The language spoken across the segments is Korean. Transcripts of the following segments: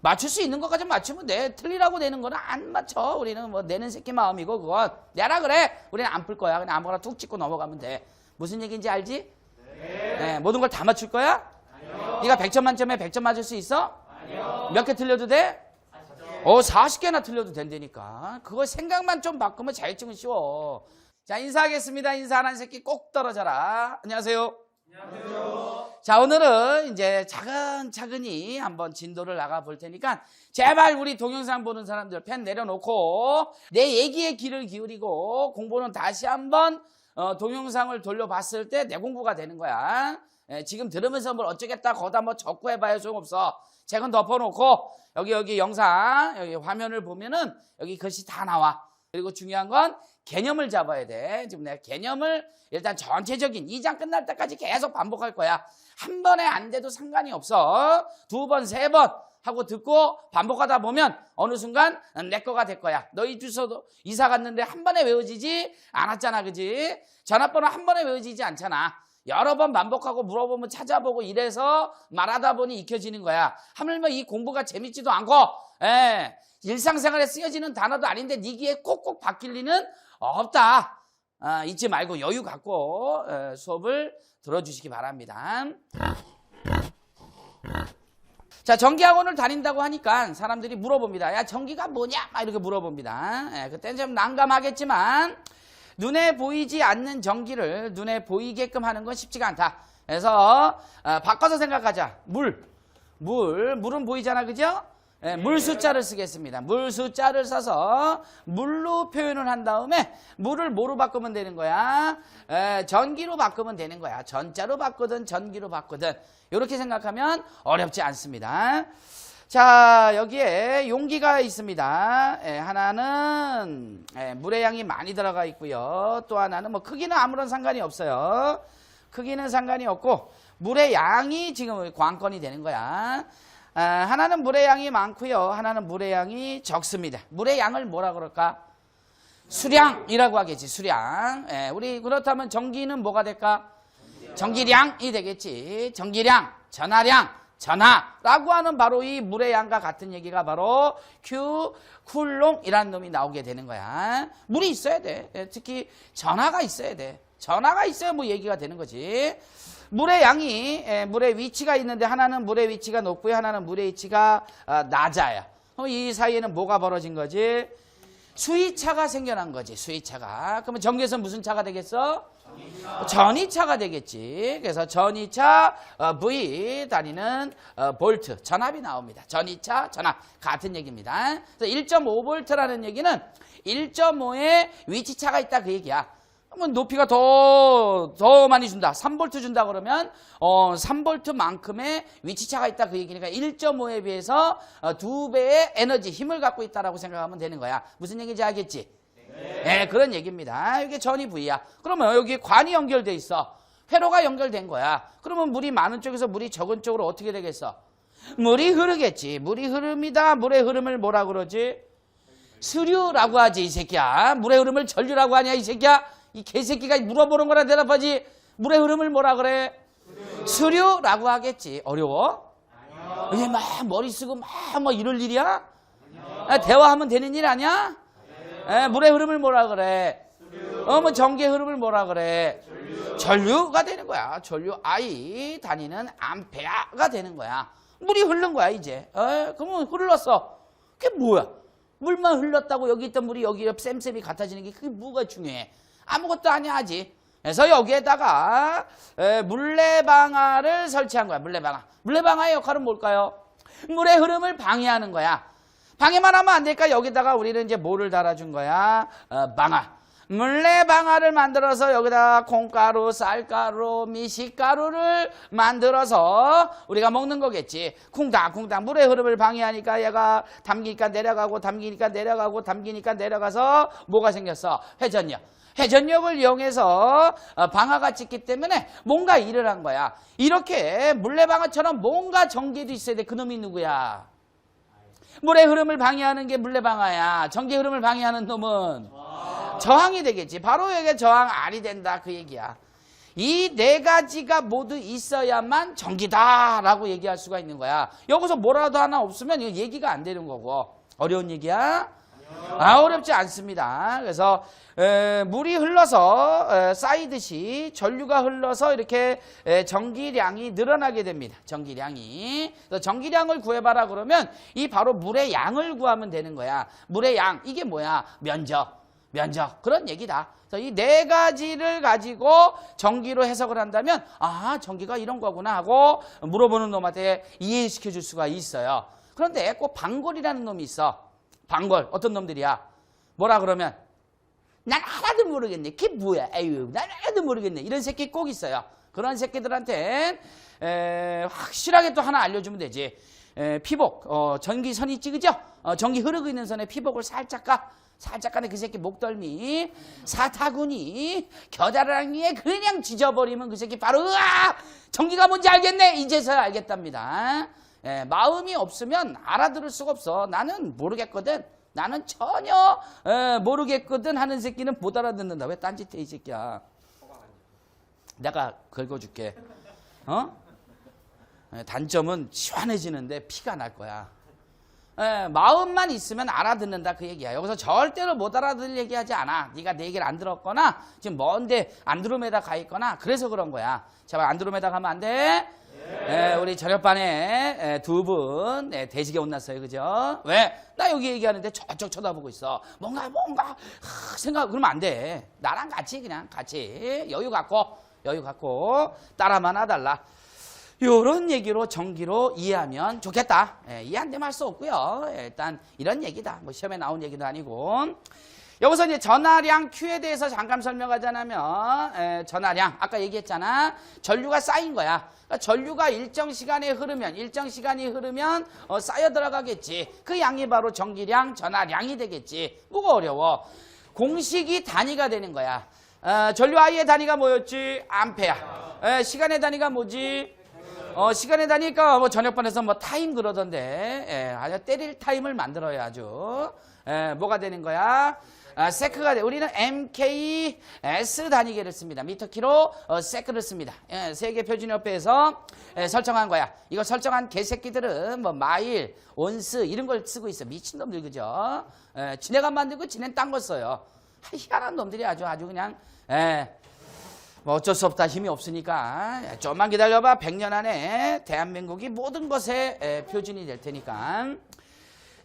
맞출 수 있는 것까지 맞추면 돼. 틀리라고 내는 거는 안 맞춰. 우리는 뭐 내는 새끼 마음이고 그건 내라 그래. 우리는 안 풀 거야. 그냥 아무거나 툭 찍고 넘어가면 돼. 무슨 얘기인지 알지? 네. 모든 걸 다 맞출 거야? 아니요. 네가 100점 만점에 100점 맞을 수 있어? 아니요. 몇 개 틀려도 돼? 어, 40개나 틀려도 된다니까. 그거 생각만 좀 바꾸면 자격증은 쉬워. 자, 인사하겠습니다. 인사하는 새끼 꼭 떨어져라. 안녕하세요. 자, 오늘은 이제 차근차근히 한번 진도를 나가 볼 테니까 제발 우리 동영상 보는 사람들 펜 내려놓고 내 얘기에 귀를 기울이고 공부는 다시 한번 어, 동영상을 돌려봤을 때 내 공부가 되는 거야. 예, 지금 들으면서 뭘 어쩌겠다 거다 뭐 적고 해봐야 소용없어. 책은 덮어놓고 여기 여기 영상 여기 화면을 보면은 여기 글씨 다 나와. 그리고 중요한 건 개념을 잡아야 돼. 지금 내가 개념을 일단 전체적인 2장 끝날 때까지 계속 반복할 거야. 한 번에 안 돼도 상관이 없어. 두 번, 세 번 하고 듣고 반복하다 보면 어느 순간 내 거가 될 거야. 너희 주소도 이사 갔는데 한 번에 외워지지 않았잖아. 그지? 전화번호 한 번에 외워지지 않잖아. 여러 번 반복하고 물어보면 찾아보고 이래서 말하다 보니 익혀지는 거야. 하물며 이 공부가 재밌지도 않고, 예, 일상생활에 쓰여지는 단어도 아닌데 네 귀에 꼭꼭 박힐 리는 없다. 아, 잊지 말고 여유 갖고 에, 수업을 들어주시기 바랍니다. 자, 전기학원을 다닌다고 하니까 사람들이 물어봅니다. 야, 전기가 뭐냐? 막 이렇게 물어봅니다. 예, 그때는 좀 난감하겠지만 눈에 보이지 않는 전기를 눈에 보이게끔 하는 건 쉽지가 않다. 그래서 어, 바꿔서 생각하자. 물. 물. 물은 보이잖아. 그죠? 예, 물 숫자를 쓰겠습니다. 물 숫자를 써서 물로 표현을 한 다음에 물을 뭐로 바꾸면 되는 거야? 에, 전기로 바꾸면 되는 거야. 전자로 바꾸든 전기로 바꾸든 이렇게 생각하면 어렵지 않습니다. 자 여기에 용기가 있습니다. 에, 하나는 에, 물의 양이 많이 들어가 있고요. 또 하나는 뭐 크기는 아무런 상관이 없어요. 크기는 상관이 없고 물의 양이 지금 관건이 되는 거야. 아, 하나는 물의 양이 많고요. 하나는 물의 양이 적습니다. 물의 양을 뭐라 그럴까? 수량이라고 하겠지. 수량. 예, 우리 그렇다면 전기는 뭐가 될까? 전기량이 되겠지. 전기량, 전하량, 전하라고 하는 바로 이 물의 양과 같은 얘기가 바로 큐 쿨롱이라는 놈이 나오게 되는 거야. 물이 있어야 돼. 예, 특히 전하가 있어야 돼. 전하가 있어야 뭐 얘기가 되는 거지. 물의 양이 예, 물의 위치가 있는데 하나는 물의 위치가 높고요. 하나는 물의 위치가 어, 낮아요. 그럼 이 사이에는 뭐가 벌어진 거지? 수위차가 생겨난 거지. 수위차가. 그러면 전기에서 무슨 차가 되겠어? 전이차가 되겠지. 그래서 전이차 어, V 다니는 어, 볼트 전압이 나옵니다. 전이차 전압 같은 얘기입니다. 그래서 1.5볼트라는 얘기는 1.5의 위치차가 있다 그 얘기야. 그러면 높이가 더, 더 많이 준다. 3볼트 준다 그러면, 어, 3볼트만큼의 위치차가 있다. 그 얘기니까 1.5에 비해서 어, 두 배의 에너지, 힘을 갖고 있다라고 생각하면 되는 거야. 무슨 얘기인지 알겠지? 네. 그런 얘기입니다. 이게 전이 V야. 그러면 여기 관이 연결돼 있어. 회로가 연결된 거야. 그러면 물이 많은 쪽에서 물이 적은 쪽으로 어떻게 되겠어? 물이 흐르겠지. 물이 흐릅니다. 물의 흐름을 뭐라 그러지? 수류라고 하지, 이 새끼야. 물의 흐름을 전류라고 하냐, 이 새끼야? 이 개새끼가 물어보는 거나 대답하지. 물의 흐름을 뭐라 그래? 수류. 라고 하겠지. 어려워? 이게 막 머리 쓰고 막 뭐 이럴 일이야? 아, 대화하면 되는 일 아니야? 에, 물의 흐름을 뭐라 그래? 어, 뭐 전기의 흐름을 뭐라 그래? 전류. 가 되는 거야. 전류 I 다니는 암페아가 되는 거야. 물이 흐른 거야, 이제. 에, 그러면 흘렀어. 그게 뭐야? 물만 흘렀다고 여기 있던 물이 여기 쌤쌤이 같아지는 게 그게 뭐가 중요해? 아무것도 아니야 하지. 그래서 여기에다가 에, 물레방아를 설치한 거야. 물레방아. 물레방아의 역할은 뭘까요? 물의 흐름을 방해하는 거야. 방해만 하면 안 될까? 여기다가 우리는 이제 뭐를 달아준 거야? 어, 방아. 물레방아를 만들어서 여기다가 콩가루, 쌀가루, 미식가루를 만들어서 우리가 먹는 거겠지. 쿵닥쿵닥 물의 흐름을 방해하니까 얘가 담기니까 내려가고 담기니까 내려가고 담기니까 내려가서 뭐가 생겼어? 회전력. 회전력을 이용해서 어, 방아가 찍기 때문에 뭔가 일을 한 거야. 이렇게 물레방아처럼 뭔가 전기도 있어야 돼. 그놈이 누구야? 물의 흐름을 방해하는 게 물레방아야. 전기 흐름을 방해하는 놈은 저항이 되겠지. 바로 여기에 저항 R이 된다 그 얘기야. 이 네 가지가 모두 있어야만 전기다라고 얘기할 수가 있는 거야. 여기서 뭐라도 하나 없으면 얘기가 안 되는 거고. 어려운 얘기야? 아, 어렵지 않습니다. 그래서 에, 물이 흘러서 에, 쌓이듯이 전류가 흘러서 이렇게 에, 전기량이 늘어나게 됩니다. 전기량이. 전기량을 구해봐라 그러면 이 바로 물의 양을 구하면 되는 거야. 물의 양 이게 뭐야? 면적. 면적 그런 얘기다. 그래서 이 네 가지를 가지고 전기로 해석을 한다면 아 전기가 이런 거구나 하고 물어보는 놈한테 이해시켜 줄 수가 있어요. 그런데 꼭 방골이라는 놈이 있어. 방골 어떤 놈들이야? 뭐라 그러면 난 하나도 모르겠네. 그게 뭐야? 에휴, 난 하나도 모르겠네. 이런 새끼 꼭 있어요. 그런 새끼들한텐 에, 확실하게 또 하나 알려주면 되지. 에, 피복, 어, 전기선이 찍으죠? 어, 전기 흐르고 있는 선에 피복을 살짝 가. 살짝 가는 그 새끼 목덜미, 사타구니, 겨자랑이에 그냥 지져버리면 그 새끼 바로, 으아! 전기가 뭔지 알겠네! 이제서야 알겠답니다. 에, 마음이 없으면 알아들을 수가 없어. 나는 모르겠거든. 나는 전혀 에, 모르겠거든 하는 새끼는 못 알아듣는다. 왜 딴짓해 이 새끼야. 내가 긁어줄게. 어? 에, 단점은 시원해지는데 피가 날 거야. 에, 마음만 있으면 알아듣는다 그 얘기야. 여기서 절대로 못 알아들을 얘기하지 않아. 네가 내 얘기를 안 들었거나 지금 먼데 안드로메다 가 있거나 그래서 그런 거야. 제발 안드로메다 가면 안 돼. 에, 우리 저녁반에 두분 대지게 혼났어요. 그죠? 왜? 나 여기 얘기하는데 저쪽 쳐다보고 있어. 뭔가 뭔가 하, 생각 그러면 안 돼. 나랑 같이 그냥 같이 여유 갖고 여유 갖고 따라만 하달라. 요런 얘기로 정기로 이해하면 좋겠다. 예, 이해 안 되면 할 수 없고요. 예, 일단 이런 얘기다. 뭐 시험에 나온 얘기도 아니고. 여기서 이제 전하량 Q에 대해서 잠깐 설명하자면 에, 전하량 아까 얘기했잖아. 전류가 쌓인 거야. 그러니까 전류가 일정 시간에 흐르면 일정 시간이 흐르면 어, 쌓여 들어가겠지. 그 양이 바로 전기량, 전하량이 되겠지. 뭐가 어려워? 공식이 단위가 되는 거야. 어, 전류 I의 단위가 뭐였지? 암페어. 에, 시간의 단위가 뭐지? 어, 시간에 다니까 뭐 저녁반에서 뭐 타임 그러던데, 예, 아주 때릴 타임을 만들어야 아주, 예, 뭐가 되는 거야? 아, 세크가 돼. 우리는 MKS 단위계를 씁니다. 미터 키로 어, 세크를 씁니다. 예, 세계 표준 협회에서 예, 설정한 거야. 이거 설정한 개새끼들은 뭐 마일, 온스 이런 걸 쓰고 있어. 미친놈들 그죠? 예, 지네가 만들고 지네는 딴 거 써요. 하, 희한한 놈들이 아주 아주 그냥 예, 뭐 어쩔 수 없다 힘이 없으니까 좀만 기다려봐 100년 안에 대한민국이 모든 것의 에, 표준이 될 테니까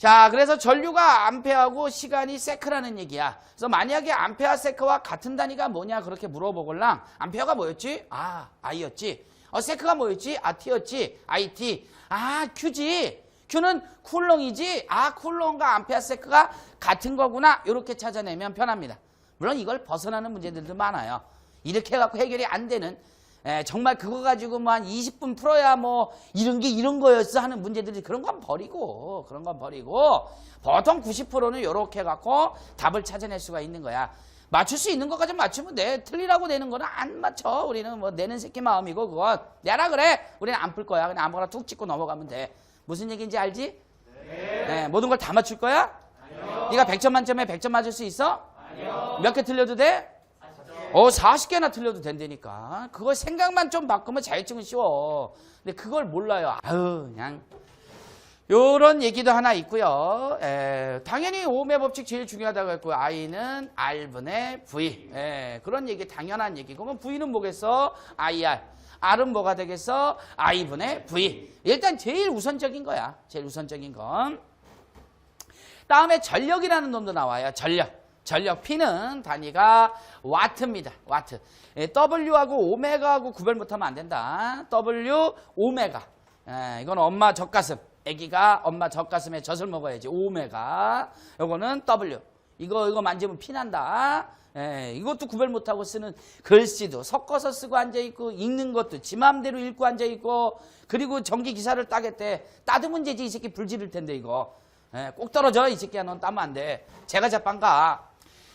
자 그래서 전류가 암페하고 시간이 세크라는 얘기야. 그래서 만약에 암페아 세크와 같은 단위가 뭐냐 그렇게 물어보걸랑 암페어가 뭐였지? 아 I였지. 어 세크가 뭐였지? 아 T였지. IT 아 Q지. Q는 쿨롱이지? 아 쿨롱과 암페아 세크가 같은 거구나. 이렇게 찾아내면 편합니다. 물론 이걸 벗어나는 문제들도 많아요. 이렇게 해갖고 해결이 안 되는 에, 정말 그거 가지고 뭐 한 20분 풀어야 뭐 이런 게 이런 거였어 하는 문제들이 그런 건 버리고 그런 건 버리고 보통 90%는 이렇게 해갖고 답을 찾아낼 수가 있는 거야. 맞출 수 있는 것까지 맞추면 돼. 틀리라고 내는 거는 안 맞춰. 우리는 뭐 내는 새끼 마음이고 그건 내라 그래. 우리는 안 풀 거야. 그냥 아무거나 툭 찍고 넘어가면 돼. 무슨 얘기인지 알지? 네. 모든 걸 다 맞출 거야? 아니요. 네가 100점 만점에 100점 맞을 수 있어? 아니요. 몇 개 틀려도 돼? 어, 40개나 틀려도 된다니까. 그걸 생각만 좀 바꾸면 자격증은 쉬워. 근데 그걸 몰라요. 아유, 그냥. 요런 얘기도 하나 있고요. 에, 당연히 오음의 법칙 제일 중요하다고 했고요. I는 R분의 V. 에, 그런 얘기 당연한 얘기고. 그럼 V는 뭐겠어? IR. R은 뭐가 되겠어? I분의 V. 일단 제일 우선적인 거야. 제일 우선적인 건. 다음에 전력이라는 놈도 나와요. 전력. 전력 P는 단위가 와트입니다. 와트. 예, W하고 오메가하고 구별 못하면 안 된다. W, 오메가. 예, 이건 엄마 젖가슴. 아기가 엄마 젖가슴에 젖을 먹어야지. 오메가. 요거는 W. 이거 이거 만지면 피난다. 예, 이것도 구별 못하고 쓰는 글씨도 섞어서 쓰고 앉아있고 읽는 것도 지 맘대로 읽고 앉아있고 그리고 전기 기사를 따겠대. 따도 문제지 이 새끼 불 지를 텐데 이거. 예, 꼭 떨어져 이 새끼야 넌 따면 안 돼. 제가 자빵가.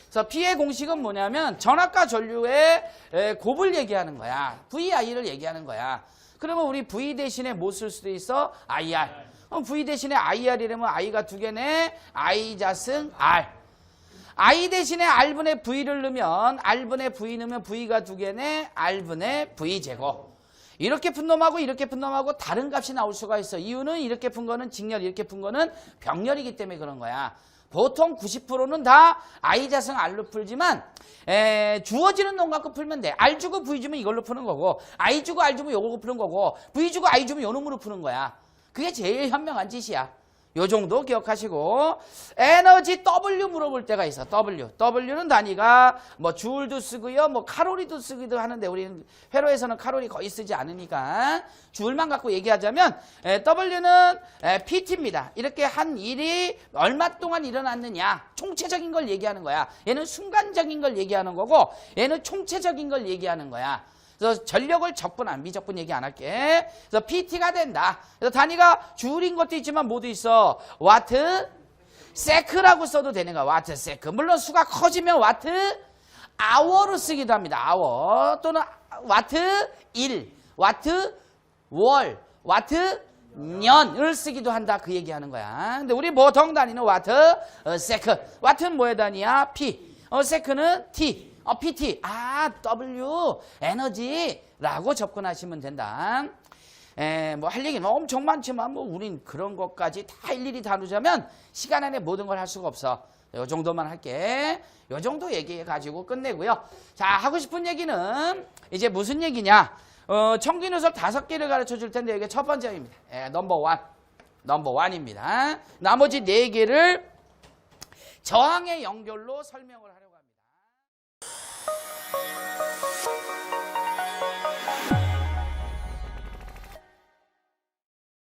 그래서 P의 공식은 뭐냐면 전압과 전류의 에, 곱을 얘기하는 거야. VI를 얘기하는 거야. 그러면 우리 V 대신에 뭐쓸 수도 있어? IR. 그럼 V 대신에 IR이라면 I가 두 개네. I 자승 R. I 대신에 R분의 V를 넣으면 R분의 V 넣으면 V가 두 개네 R분의 V 제곱. 이렇게 푼 놈하고 이렇게 푼 놈하고 다른 값이 나올 수가 있어. 이유는 이렇게 푼 거는 직렬, 이렇게 푼 거는 병렬이기 때문에 그런 거야. 보통 90%는 다 I 자승 R로 풀지만 에, 주어지는 놈 갖고 풀면 돼. R 주고 V 주면 이걸로 푸는 거고 I 주고 R 주면 요걸로 푸는 거고 V 주고 I 주면 요 놈으로 푸는 거야. 그게 제일 현명한 짓이야. 요 정도 기억하시고 에너지 W 물어볼 때가 있어. W. W는 단위가 뭐 줄도 쓰고요. 뭐 칼로리도 쓰기도 하는데 우리는 회로에서는 칼로리 거의 쓰지 않으니까 줄만 갖고 얘기하자면 에, W는 에, PT입니다. 이렇게 한 일이 얼마 동안 일어났느냐 총체적인 걸 얘기하는 거야. 얘는 순간적인 걸 얘기하는 거고 얘는 총체적인 걸 얘기하는 거야. 그래서 전력을 적분, 미적분 얘기 안 할게. 그래서 PT가 된다. 그래서 단위가 줄인 것도 있지만 모두 있어. 와트, 세크라고 써도 되는 거야. 와트, 세크. 물론 수가 커지면 와트, 아워로 쓰기도 합니다. 아워. 또는 와트 1, 와트 월, 와트 년을 쓰기도 한다. 그 얘기하는 거야. 근데 우리 보통 단위는 와트, 어, 세크. 와트는 뭐의 단위야? P. 어, 세크는 T. 어, PT. 아, W. 에너지라고 접근하시면 된다. 에, 뭐할 얘기는 엄청 많지만 뭐 우린 그런 것까지 다 일일이 다루자면 시간 안에 모든 걸 할 수가 없어. 요 정도만 할게. 요 정도 얘기해 가지고 끝내고요. 자, 하고 싶은 얘기는 이제 무슨 얘기냐? 어, 청기 누설 다섯 개를 가르쳐 줄 텐데 이게 첫 번째입니다. 예, 넘버 원. 넘버 원입니다. 나머지 네 개를 저항의 연결로 설명을 하려